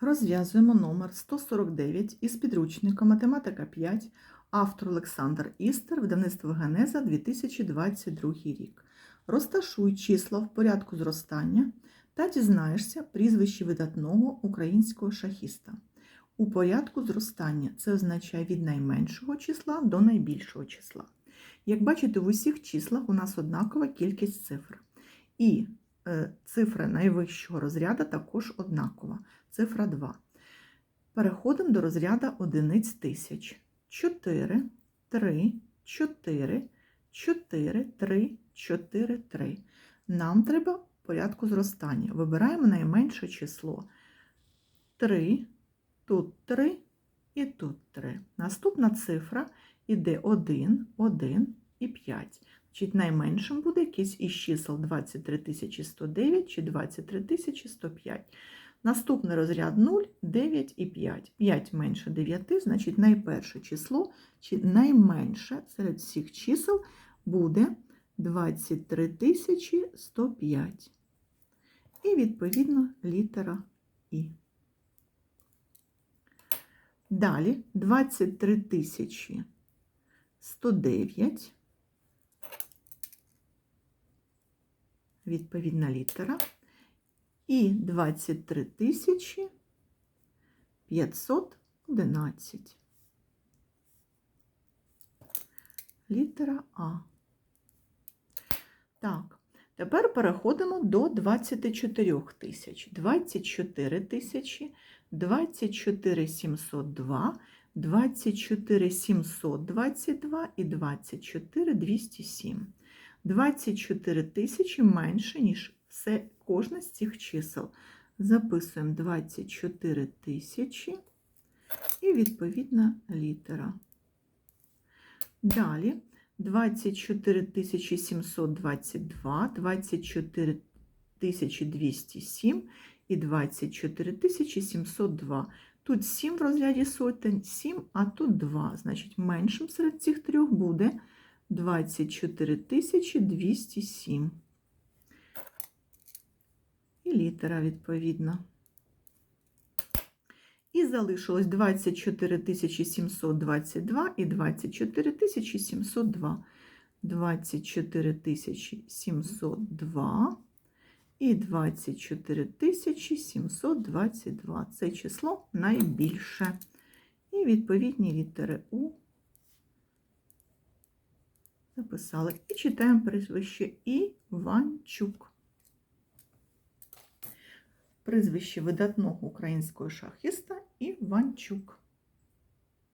Розв'язуємо номер 149 із підручника Математика 5, автор Олександр Істер, видавництво Генеза 2022 рік. Розташуй числа в порядку зростання та дізнаєшся прізвище видатного українського шахіста. У порядку зростання це означає від найменшого числа до найбільшого числа. Як бачите, в усіх числах у нас однакова кількість цифр. І цифра найвищого розряду також однакова. Цифра 2. Переходимо до розряду одиниць тисяч. 4, 3, 4, 4, 3, 4, 3. Нам треба порядку зростання. Вибираємо найменше число. 3, тут 3 і тут 3. Наступна цифра іде 1, 1 і 5. Значить, найменшим буде якийсь із чисел 23109 чи 23105. Наступний розряд 0, 9 і 5. 5 менше 9, значить найперше число, чи найменше серед всіх чисел буде 23105. І, відповідно, літера І. Далі 23109. Відповідна літера. І 23 тисячі 511. Літера А. Так, тепер переходимо до 24 тисяч. 24 тисячі, 24 702, 24 722 і 24 207. 24 тисячі менше, ніж все, кожне з цих чисел. Записуємо 24 тисячі і відповідна літера. Далі 24 722, 24 207 і 24 702. Тут 7 в розряді сотень, 7, а тут 2. Значить, меншим серед цих трьох буде 24 207 і літера відповідна. І залишилось 24 722 і 24 702. 24 702 і 24 722. Це число найбільше. І відповідні літери У записали. І читаємо прізвище Іванчук прізвище видатного українського шахіста Іванчук.